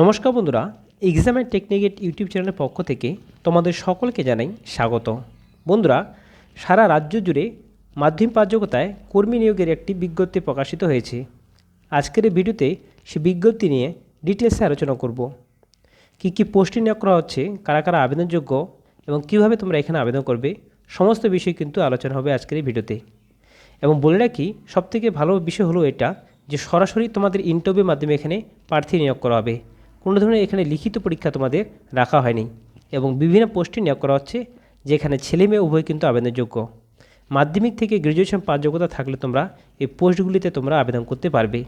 নমস্কার বন্ধুরা exam and টেকনিকেট YouTube চ্যানেলের পক্ষ থেকে তোমাদের সকলকে জানাই স্বাগত। বন্ধুরা, সারা রাজ্য জুড়ে মাধ্যমিক পাঠযোগ্যতায় কর্মী নিয়োগের একটি বিজ্ঞপ্তি প্রকাশিত হয়েছে। আজকের এই ভিডিওতে সে বিজ্ঞপ্তি নিয়ে ডিটেলসে আলোচনা করব। কী কী পোস্টে নিয়োগ করা হচ্ছে, কারা কারা আবেদনযোগ্য এবং কীভাবে তোমরা এখানে আবেদন করবে, সমস্ত বিষয় কিন্তু আলোচনা হবে আজকের এই ভিডিওতে। এবং বলে রাখি, সবথেকে ভালো বিষয় হলো এটা যে সরাসরি তোমাদের ইন্টারভিউর মাধ্যমে এখানে প্রার্থী নিয়োগ করা হবে। কোনো ধরনের এখানে লিখিত পরীক্ষা তোমাদের রাখা হয়নি এবং বিভিন্ন পোস্টে নিয়োগ করা হচ্ছে, যেখানে ছেলে মেয়ে উভয় কিন্তু আবেদনযোগ্য। মাধ্যমিক থেকে গ্র্যাজুয়েশন পাস যোগ্যতা থাকলে তোমরা এই পোস্টগুলিতে তোমরা আবেদন করতে পারবে।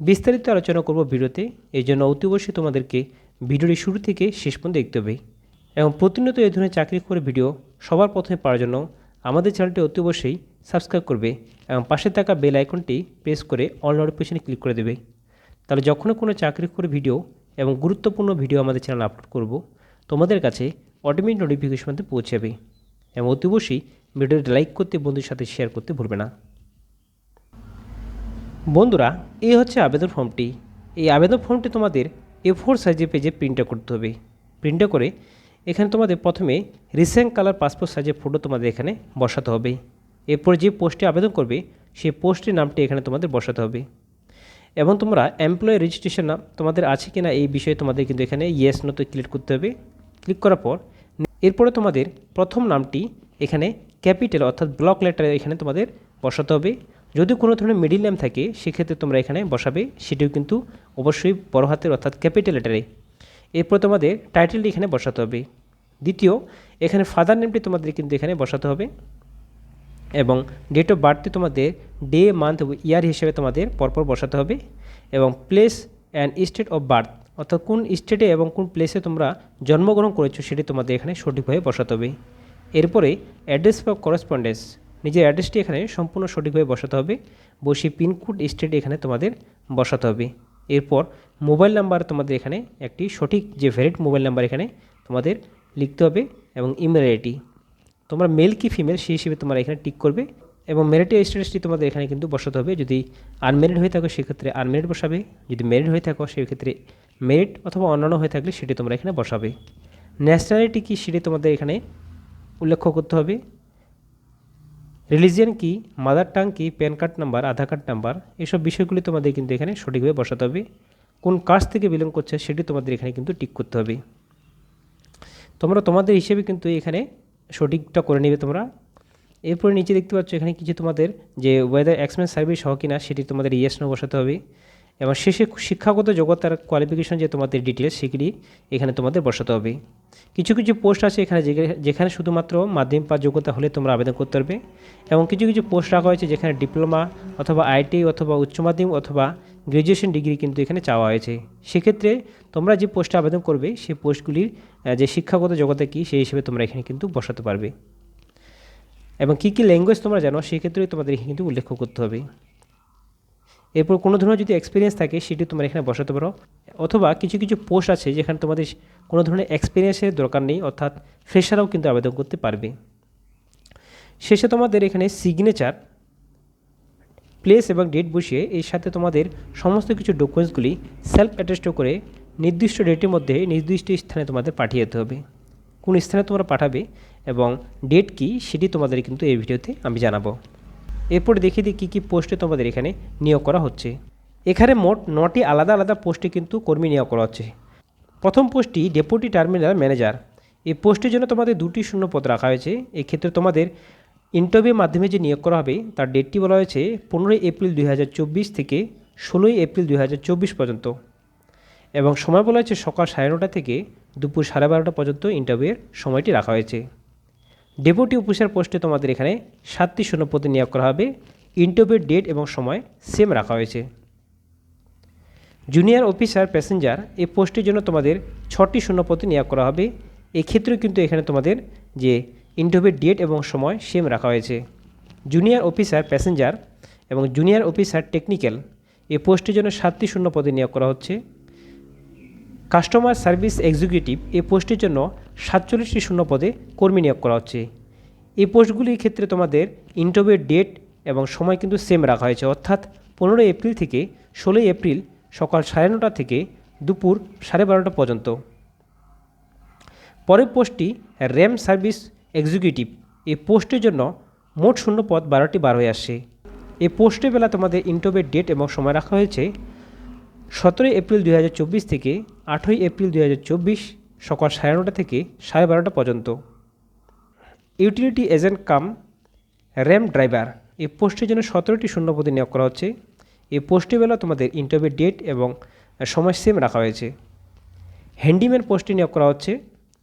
বিস্তারিত আলোচনা করব ভিডিওতে, এই জন্য অতি অবশ্যই তোমাদেরকে ভিডিওটি শুরু থেকে শেষ পর্যন্ত দেখতে হবে। এবং প্রতিনিয়ত এই ধরনের চাকরি করে ভিডিও সবার প্রথমে পাওয়ার জন্য আমাদের চ্যানেলটি অতি অবশ্যই সাবস্ক্রাইব করবে এবং পাশে থাকা বেল আইকনটি প্রেস করে অল নোটিফিকেশনে ক্লিক করে দেবে। তাহলে যখনই কোনো চাকরি করে ভিডিও এবং গুরুত্বপূর্ণ ভিডিও আমাদের চ্যানেল আপলোড করব। তোমাদের কাছে অটোমেটিক নোটিফিকেশন মধ্যে পৌঁছে যাবে এবং অতি অবশ্যই ভিডিওটি লাইক করতে, বন্ধুদের সাথে শেয়ার করতে ভুলবে না। বন্ধুরা, এই হচ্ছে আবেদন ফর্মটি। এই আবেদন ফর্মটি তোমাদের এ ফোর সাইজে পেজে প্রিন্ট করতে হবে। প্রিন্ট করে এখানে তোমাদের প্রথমে রিসেন্ট কালার পাসপোর্ট সাইজের ফটো তোমাদের এখানে বসাতে হবে। এরপর যে পোস্টে আবেদন করবে, সেই পোস্টের নামটি এখানে তোমাদের বসাতে হবে। এবং তোমরা এমপ্লয়ি রেজিস্ট্রেশন তোমাদের আছে কি না এই বিষয়ে তোমাদের কিন্তু এখানে ইয়েস নোতে ক্লিক করতে হবে। ক্লিক করার পর এরপরে তোমাদের প্রথম নামটি এখানে ক্যাপিটাল অর্থাৎ ব্লক লেটার এখানে তোমাদের বসাতে হবে। যদি কোনো ধরনের মিডিল নেম থাকে, সেক্ষেত্রে তোমরা এখানে বসাবে, সেটিও কিন্তু অবশ্যই বড় হাতের অর্থাৎ ক্যাপিটাল লেটারে এরপর তোমাদের টাইটেলটি এখানে বসাতে হবে। দ্বিতীয়, এখানে ফাদার নেমটি তোমাদের কিন্তু এখানে বসাতে হবে। এবং ডেট অফ বার্থটি তোমাদের ডে মান্থ ইয়ার হিসেবে তোমাদের পরপর বসাতে হবে এবং place and state of birth অর্থাৎ কোন স্টেটে এবং কোন প্লেসে তোমরা জন্মগ্রহণ করেছ সেটি তোমাদের এখানে সঠিকভাবে বসাতে হবে। এরপরে অ্যাড্রেস বা করেসপন্ডেন্স নিজের অ্যাড্রেসটি এখানে সম্পূর্ণ সঠিকভাবে বসাতে হবে। বসে পিনকোড স্টেট এখানে তোমাদের বসাতে হবে। এরপর মোবাইল নাম্বার তোমাদের এখানে একটি সঠিক যে ভ্যালিড মোবাইল নাম্বার এখানে তোমাদের লিখতে হবে এবং ইমেল আইডি তোমরা মেল কি ফিমেল সেই হিসেবে তোমরা এখানে টিক করবে এবং মেরিটের স্ট্যাটাসটি তোমাদের এখানে কিন্তু বসাতে হবে। যদি আনমেরিড হয়ে থাকো, সেক্ষেত্রে আনমেরিড বসাবে। যদি মেরিড হয়ে থাকো সেই ক্ষেত্রে মেরিট অথবা অন্যান্য হয়ে থাকলে সেটি তোমরা এখানে বসাবে। ন্যাশনালিটি কী সেটি তোমাদের এখানে উল্লেখ করতে হবে। রিলিজিয়ান কি মাদার টাং কি PAN card number Aadhaar card number এসব বিষয়গুলি তোমাদের কিন্তু এখানে সঠিকভাবে বসাতে হবে। কোন কাস্ট থেকে বিলং করছে সেটি তোমাদের এখানে কিন্তু টিক করতে হবে। তোমরা তোমাদের হিসেবে কিন্তু এখানে সঠিকটা করে নেবে তোমরা। এরপরে নিচে দেখতে পাচ্ছ এখানে কিছু তোমাদের যে ওয়েদার এক্সপিরিয়েন্স সার্ভিস সহ কিনা সেটি তোমাদের ইয়েস নো বসাতে হবে। এবং শেষে শিক্ষাগত যোগ্যতার কোয়ালিফিকেশন যে তোমাদের ডিটেলস সেগুলি এখানে তোমাদের বসাতে হবে। কিছু কিছু পোস্ট আছে এখানে যেখানে- শুধুমাত্র মাধ্যমিক পাস যোগ্যতা হলে তোমরা আবেদন করতে পারবে। এবং কিছু কিছু পোস্ট রাখা হয়েছে যেখানে ডিপ্লোমা অথবা আইটি অথবা উচ্চ মাধ্যমিক অথবা গ্র্যাজুয়েশন ডিগ্রি কিন্তু এখানে চাওয়া হয়েছে। সেক্ষেত্রে তোমরা যে পোস্টে আবেদন করবে, সেই পোস্টগুলির যে শিক্ষাগত জগতে কী, সেই হিসেবে তোমরা এখানে কিন্তু বসাতে পারবে। এবং কী কী ল্যাঙ্গুয়েজ তোমরা জানো, সেই ক্ষেত্রে তোমাদের এখানে কিন্তু উল্লেখ করতে হবে। এরপর কোনো ধরনের যদি এক্সপিরিয়েন্স থাকে, সেটি তোমরা এখানে বসাতে পারো। অথবা কিছু কিছু পোস্ট আছে যেখানে তোমাদের কোনো ধরনের এক্সপিরিয়েন্সের দরকার নেই, অর্থাৎ ফ্রেশারাও কিন্তু আবেদন করতে পারবে। শেষে তোমাদের এখানে সিগনেচার প্লেস এবং ডেট বসিয়ে এর সাথে তোমাদের সমস্ত কিছু ডকুমেন্টসগুলি সেলফ অ্যাটেস্ট করে নির্দিষ্ট ডেটের মধ্যে নির্দিষ্ট স্থানে তোমাদের পাঠিয়ে যেতে হবে। কোন স্থানে তোমরা পাঠাবে এবং ডেট কি সেটি তোমাদের কিন্তু এই ভিডিওতে আমি জানাব। এরপর দেখিয়ে দিই কী কী পোস্টে তোমাদের এখানে নিয়োগ করা হচ্ছে। এখানে মোট নটি আলাদা আলাদা পোস্টে কিন্তু কর্মী নিয়োগ করা হচ্ছে। প্রথম পোস্টটি ডেপুটি টার্মিনাল ম্যানেজার এই পোস্টের জন্য তোমাদের দুটি শূন্য পদ রাখা হয়েছে। এক্ষেত্রে তোমাদের ইন্টারভিউর মাধ্যমে যে নিয়োগ করা হবে, তার ডেটটি বলা হয়েছে পনেরোই এপ্রিল দুই হাজার চব্বিশ থেকে ষোলোই এপ্রিল দুই হাজার চব্বিশ পর্যন্ত। এবং সময় বলা হয়েছে সকাল সাড়ে নটা থেকে দুপুর সাড়ে বারোটা পর্যন্ত ইন্টারভিউয়ের সময়টি রাখা হয়েছে। ডেপুটি অফিসার পোস্টে তোমাদের এখানে সাতটি শূন্য পদে নিয়োগ করা হবে। ইন্টারভিউর ডেট এবং সময় সেম রাখা হয়েছে। জুনিয়র অফিসার প্যাসেঞ্জার এই পোস্টের জন্য তোমাদের ছটি শূন্য পদে নিয়োগ করা হবে। এক্ষেত্রেও কিন্তু এখানে তোমাদের যে ইন্টারভিউর ডেট এবং সময় সেম রাখা হয়েছে। জুনিয়র অফিসার প্যাসেঞ্জার এবং জুনিয়র অফিসার টেকনিক্যাল এই পোস্টের জন্য সাতটি শূন্য পদে নিয়োগ করা হচ্ছে। কাস্টমার সার্ভিস এক্সিকিউটিভ এই পোস্টের জন্য সাতচল্লিশটি শূন্য পদে কর্মী নিয়োগ করা হচ্ছে। এই পোস্টগুলির ক্ষেত্রে তোমাদের ইন্টারভিউর ডেট এবং সময় কিন্তু সেম রাখা হয়েছে। অর্থাৎ পনেরোই এপ্রিল থেকে ষোলোই এপ্রিল সকাল সাড়ে নটা থেকে দুপুর সাড়ে বারোটা পর্যন্ত। পরের পোস্টটি র্যাম সার্ভিস এক্সিকিউটিভ এই পোস্টের জন্য মোট শূন্য পদ বারোটি বার হয়ে আসছে। এই পোস্টের বেলা তোমাদের ইন্টারভিউ ডেট এবং সময় রাখা হয়েছে সতেরোই এপ্রিল দুই হাজার চব্বিশ থেকে আঠেরোই এপ্রিল দুই হাজার চব্বিশ সকাল সাড়ে নটা থেকে সাড়ে বারোটা পর্যন্ত। Utility agent cum ramp driver এই পোস্টের জন্য সতেরোটি শূন্যপদে নিয়োগ করা হচ্ছে। এই পোস্টের বেলা তোমাদের ইন্টারভিউ ডেট এবং সময় সেম রাখা হয়েছে। হ্যান্ডিম্যান পোস্টে নিয়োগ করা হচ্ছে।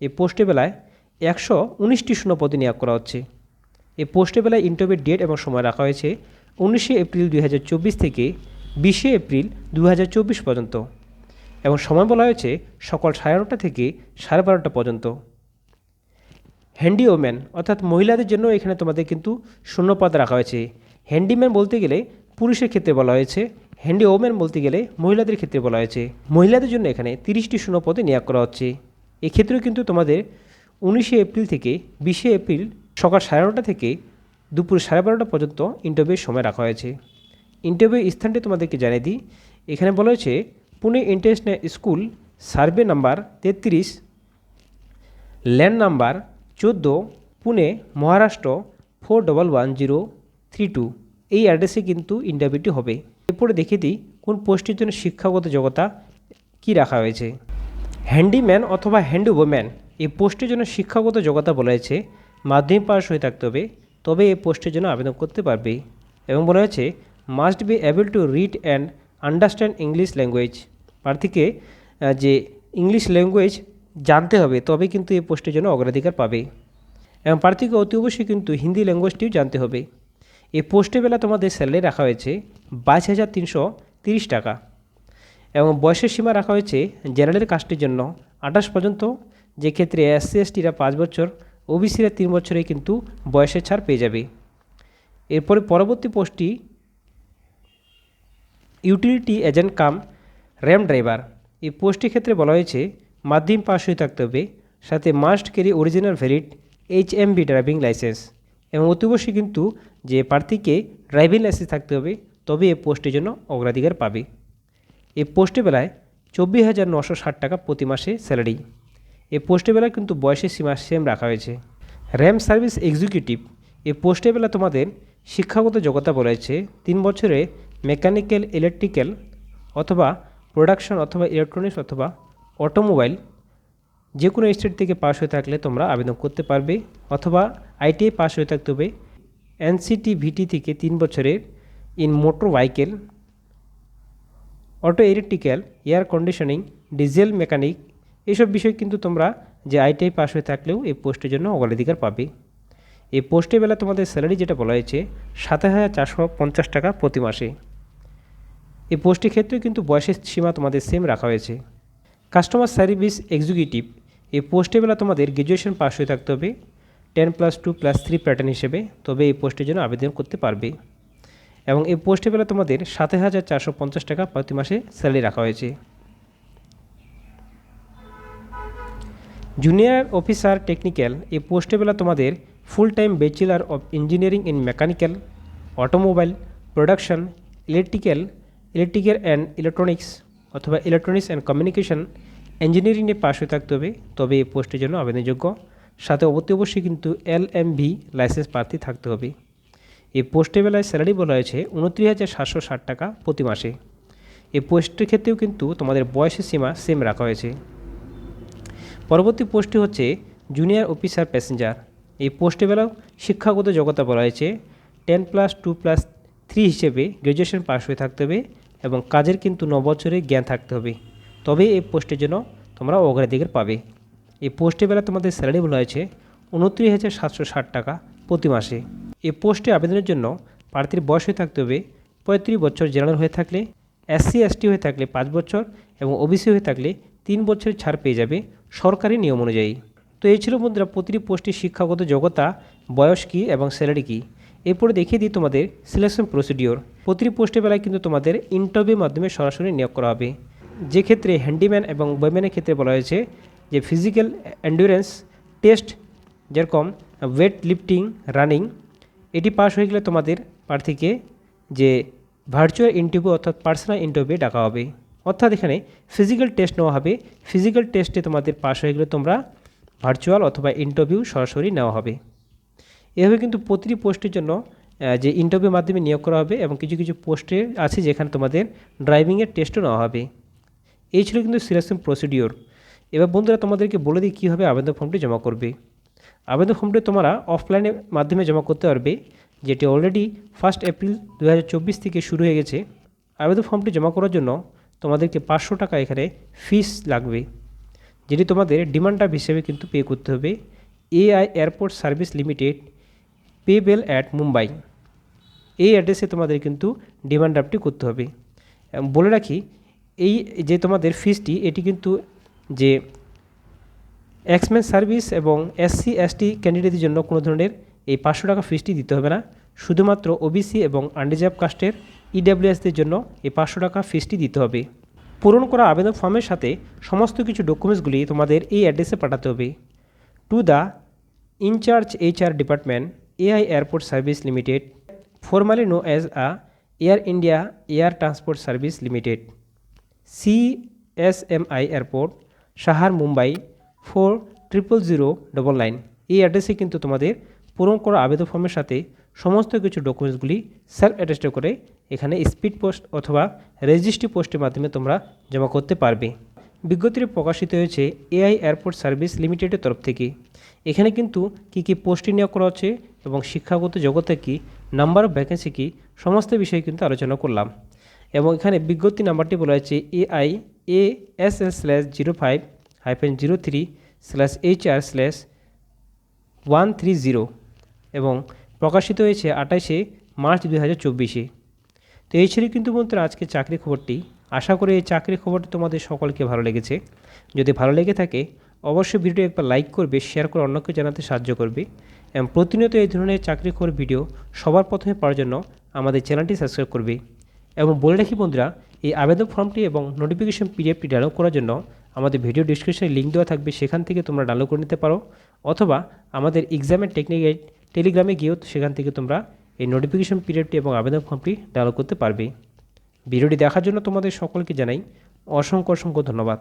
এই পোস্টের বেলায় একশো উনিশটি শূন্যপদে নিয়োগ করা হচ্ছে। এই পোস্টের বেলায় ইন্টারভিউ ডেট এবং সময় রাখা হয়েছে উনিশে এপ্রিল দুই হাজার চব্বিশ থেকে বিশে এপ্রিল দু হাজার চব্বিশ পর্যন্ত এবং সময় বলা হয়েছে সকাল সাড়ে নটা থেকে সাড়ে বারোটা পর্যন্ত। হ্যান্ডি ওম্যান অর্থাৎ মহিলাদের জন্য এখানে তোমাদের কিন্তু শূন্যপদ রাখা হয়েছে। হ্যান্ডিম্যান বলতে গেলে পুরুষের ক্ষেত্রে বলা হয়েছে হ্যান্ডি ওম্যান বলতে গেলে মহিলাদের ক্ষেত্রে বলা হয়েছে। মহিলাদের জন্য এখানে তিরিশটি শূন্যপদে নিয়োগ করা হচ্ছে। এক্ষেত্রেও কিন্তু তোমাদের উনিশে এপ্রিল থেকে বিশে এপ্রিল সকাল সাড়ে নটা থেকে দুপুর সাড়ে বারোটা পর্যন্ত ইন্টারভিউর সময় রাখা হয়েছে। ইন্টারভিউ স্থানটি তোমাদেরকে জানিয়ে দিই। এখানে বলা হয়েছে Pune international school survey number তেত্রিশ ল্যান্ড নাম্বার চোদ্দ Pune Maharashtra four double one zero three two এই অ্যাড্রেসে কিন্তু ইন্টারভিউটি হবে। এরপরে দেখে দিই, কোন পোস্টের জন্য শিক্ষাগত যোগ্যতা কি রাখা হয়েছে। হ্যান্ডিম্যান অথবা হ্যান্ড ওম্যান এই পোস্টের জন্য শিক্ষাগত যোগ্যতা বলা হয়েছে। মাধ্যমিক পাশ হয়ে থাকতে হবে, তবে এই পোস্টের জন্য আবেদন করতে পারবে। এবং বলা হয়েছে must be able to read and understand English language প্রার্থীকে যে ইংলিশ ল্যাঙ্গুয়েজ জানতে হবে তবে কিন্তু এই পোস্টের জন্য অগ্রাধিকার পাবে। এবং প্রার্থীকে অতি অবশ্যই কিন্তু হিন্দি ল্যাঙ্গুয়েজটিও জানতে হবে। এই পোস্টের বেলা তোমাদের স্যালারি রাখা হয়েছে বাইশ হাজার তিনশো তিরিশ টাকা। এবং বয়সের সীমা রাখা হয়েছে জেনারেল কাস্টের জন্য আঠাশ পর্যন্ত। যে ক্ষেত্রে এসসি এসটিরা পাঁচ বছর ওবিসিরা তিন বছরে কিন্তু বয়সের ছাড় পেয়ে যাবে। এরপরে পরবর্তী পোস্টটি utility agent cum ramp driver. এই পোস্টের ক্ষেত্রে বলা হয়েছে, মাধ্যম পাস হয়ে থাকতে হবে, সাথে must carry original valid H M V driving licence এবং অতি অবশ্যই কিন্তু যে প্রার্থীকে ড্রাইভিং লাইসেন্স থাকতে হবে তবে এই পোস্টের জন্য অগ্রাধিকার পাবে। এই পোস্টের বেলায় চব্বিশ হাজার নশো ষাট টাকা প্রতি মাসে স্যালারি এই পোস্টের বেলায় কিন্তু বয়সের সীমা সেম রাখা হয়েছে। র্যাম সার্ভিস এক্সিকিউটিভ এই পোস্টের বেলা তোমাদের শিক্ষাগত যোগ্যতা বলা হয়েছে, তিন বছরে মেকানিক্যাল, ইলেকট্রিক্যাল অথবা প্রোডাকশন অথবা ইলেকট্রনিক্স অথবা অটোমোবাইল যে কোনো স্টেট থেকে পাস হয়ে থাকলে তোমরা আবেদন করতে পারবে অথবা আইটিআই পাস হয়ে থাকতে হবে। এনসিটি ভিটি থেকে তিন বছরের in motor vehicle, auto electrical, air conditioning, diesel mechanic এসব বিষয় কিন্তু তোমরা যে আইটিআই পাস হয়ে থাকলেও এই পোস্টের জন্য অগ্রাধিকার পাবে। এই পোস্টের বেলা তোমাদের স্যালারি যেটা বলা হয়েছে, সাতাশ হাজার চারশো পঞ্চাশ টাকা প্রতি মাসে। এই পোস্টের ক্ষেত্রেও কিন্তু বয়সের সীমা তোমাদের সেম রাখা হয়েছে। কাস্টমার সার্ভিস এক্সিকিউটিভ এই পোস্টের বেলা তোমাদের গ্র্যাজুয়েশন পাস হয়ে থাকতে হবে ten plus two plus three pattern হিসেবে, তবে এই পোস্টের জন্য আবেদন করতে পারবে। এবং এই পোস্টের বেলা তোমাদের সাতাশ হাজার চারশো পঞ্চাশ টাকা প্রতি মাসে স্যালারি রাখা হয়েছে। জুনিয়র অফিসার টেকনিক্যাল এই পোস্টের বেলা তোমাদের full time bachelor of engineering in mechanical automobile production electrical electrical and electronics অথবা ইলেকট্রনিক্স অ্যান্ড কমিউনিকেশন ইঞ্জিনিয়ারিংয়ে পাশ হয়ে থাকতে হবে, তবে এই পোস্টের জন্য আবেদনযোগ্য। সাথে অবশ্যই অবশ্যই কিন্তু এল এম ভি লাইসেন্স প্রার্থী থাকতে হবে। এই পোস্টের বেলায় স্যালারি বলা হয়েছে উনত্রিশ হাজার সাতশো ষাট টাকা প্রতি মাসে। এই পোস্টের ক্ষেত্রেও কিন্তু তোমাদের বয়সের সীমা সেম রাখা হয়েছে। পরবর্তী পোস্টটি হচ্ছে জুনিয়র অফিসার প্যাসেঞ্জার এই পোস্টে বেলাও শিক্ষাগত যোগ্যতা বলা হয়েছে। Ten plus two plus three হিসেবে গ্র্যাজুয়েশন পাস হয়ে থাকতে হবে। এবং কাজের কিন্তু ন বছরের জ্ঞান থাকতে হবে। তবে এই পোস্টের জন্য তোমরা অগ্রাধিকার পাবে। এই পোস্টে বেলা তোমাদের স্যালারি বলা হয়েছে উনত্রিশ হাজার সাতশো ষাট টাকা প্রতি মাসে। এই পোস্টে আবেদনের জন্য প্রার্থীর বয়স হয়ে থাকতে হবে পঁয়ত্রিশ বছর জেনারেল হয়ে থাকলে এসসি এসটি হয়ে থাকলে পাঁচ বছর এবং ওবিসি হয়ে থাকলে তিন বছরের ছাড় পেয়ে যাবে সরকারি নিয়ম অনুযায়ী। তো এই ছিল বন্ধুরা প্রতিটি পোস্টের শিক্ষাগত যোগ্যতা, বয়স কী এবং স্যালারি কী? এরপরে দেখিয়ে দিই তোমাদের সিলেকশন প্রসিডিওর প্রতিটি পোস্টের বেলায় কিন্তু তোমাদের ইন্টারভিউ মাধ্যমে সরাসরি নিয়োগ করা হবে। যে ক্ষেত্রে হ্যান্ডিম্যান এবং বয়ম্যানের ক্ষেত্রে বলা হয়েছে যে ফিজিক্যাল অ্যান্ডুরেন্স টেস্ট যেরকম ওয়েট লিফটিং রানিং এটি পাস হয়ে গেলে তোমাদের প্রার্থীকে যে ভার্চুয়াল ইন্টারভিউ অর্থাৎ পার্সোনাল ইন্টারভিউ ডাকা হবে। অর্থাৎ এখানে ফিজিক্যাল টেস্ট নেওয়া হবে। ফিজিক্যাল টেস্টে তোমাদের পাস হয়ে গেলে তোমরা ভার্চুয়াল অথবা ইন্টারভিউ সরাসরি নেওয়া হবে। এভাবে কিন্তু প্রতিটি পোস্টের জন্য যে ইন্টারভিউর মাধ্যমে নিয়োগ করা হবে এবং কিছু কিছু পোস্টে আছে যেখানে তোমাদের ড্রাইভিংয়ের টেস্টও নেওয়া হবে। এই ছিল কিন্তু সিলেকশন প্রসিডিওর এবার বন্ধুরা তোমাদেরকে বলে দিই কীভাবে আবেদন ফর্মটি জমা করবে। আবেদন ফর্মটি তোমরা অফলাইনের মাধ্যমে জমা করতে পারবে, যেটি অলরেডি ফার্স্ট এপ্রিল দু হাজার চব্বিশ থেকে শুরু হয়ে গেছে। আবেদন ফর্মটি জমা করার জন্য তোমাদেরকে পাঁচশো টাকা এখানে ফিস লাগবে, যেটি তোমাদের ডিমান্ড হিসেবে কিন্তু পে করতে হবে। AI airport service limited payable at Mumbai এই অ্যাড্রেসে তোমাদের কিন্তু ডিমান্ড ড্রাফটটি করতে হবে। বলে রাখি, এই যে তোমাদের ফিসটি এটি কিন্তু যে এক্সমেন সার্ভিস এবং এসসি এসটি ক্যান্ডিডেটদের জন্য কোনো ধরনের এই পাঁচশো টাকা ফিসটি দিতে হবে না। শুধুমাত্র ওবিসি এবং আনরিজার্ভ কাস্টের ইডাব্লিউএসদের জন্য এই পাঁচশো টাকা ফিসটি দিতে হবে। পূরণ করা আবেদন ফর্মের সাথে সমস্ত কিছু ডকুমেন্টসগুলি তোমাদের এই অ্যাড্রেসে পাঠাতে হবে। To the incharge HR department AI airport limited formally known as a Air India air transport service limited CSMI airport Sahar Mumbai four triple zero double nine এই অ্যাড্রেসে কিন্তু তোমাদের পূরণ করা আবেদন ফর্মের সাথে সমস্ত কিছু ডকুমেন্টসগুলি সেলফ অ্যাটেস্ট করে এখানে স্পিড পোস্ট অথবা রেজিস্ট্রি পোস্টের মাধ্যমে তোমরা জমা করতে পারবে। বিজ্ঞপ্তিটি প্রকাশিত হয়েছে এআই এয়ারপোর্ট সার্ভিস লিমিটেডের তরফ থেকে। এখানে কিন্তু কী কী পোস্টে নিয়োগ করা হচ্ছে এবং শিক্ষাগত জগতে কী নাম্বার অফ ভ্যাকেন্সি কী, সমস্ত বিষয়ে কিন্তু আলোচনা করলাম। এবং এখানে বিজ্ঞপ্তি নাম্বারটি বলা হয়েছে AI A S S slash zero five hyphen zero three slash H R slash one three zero এবং প্রকাশিত হয়েছে আঠাশে মার্চ দু হাজার চব্বিশে। তো এই ছিল কিন্তু বন্ধুরা আজকে চাকরি খবরটি। আশা করি এই চাকরি খবরটি তোমাদের সকলকে ভালো লেগেছে। যদি ভালো লেগে থাকে অবশ্যই ভিডিও একবার লাইক করবে শেয়ার করে অন্যকে জানাতে সাহায্য করবে এবং প্রতিনিয়ত এই ধরনের চাকরি খবর ভিডিও সবার প্রথমে পাওয়ার জন্য আমাদের চ্যানেলটি সাবস্ক্রাইব করবে। এবং বলে রাখি বন্ধুরা, এই আবেদন ফর্মটি এবং নোটিফিকেশন পিডিএফটি ডাউনলোড করার জন্য আমাদের ভিডিও ডিসক্রিপশনে লিঙ্ক দেওয়া থাকবে, সেখান থেকে তোমরা ডাউনলোড করে নিতে পারো। অথবা আমাদের এক্সামের টেকনিক্যাল টেলিগ্রামে গিয়েও সেখান থেকে তোমরা এই নোটিফিকেশন পিরিয়ডটি এবং আবেদন ফর্মটি ডাউনলোড করতে পারবে। ভিডিওটি দেখার জন্য তোমাদের সকলকে জানাই অসংখ্য অসংখ্য ধন্যবাদ।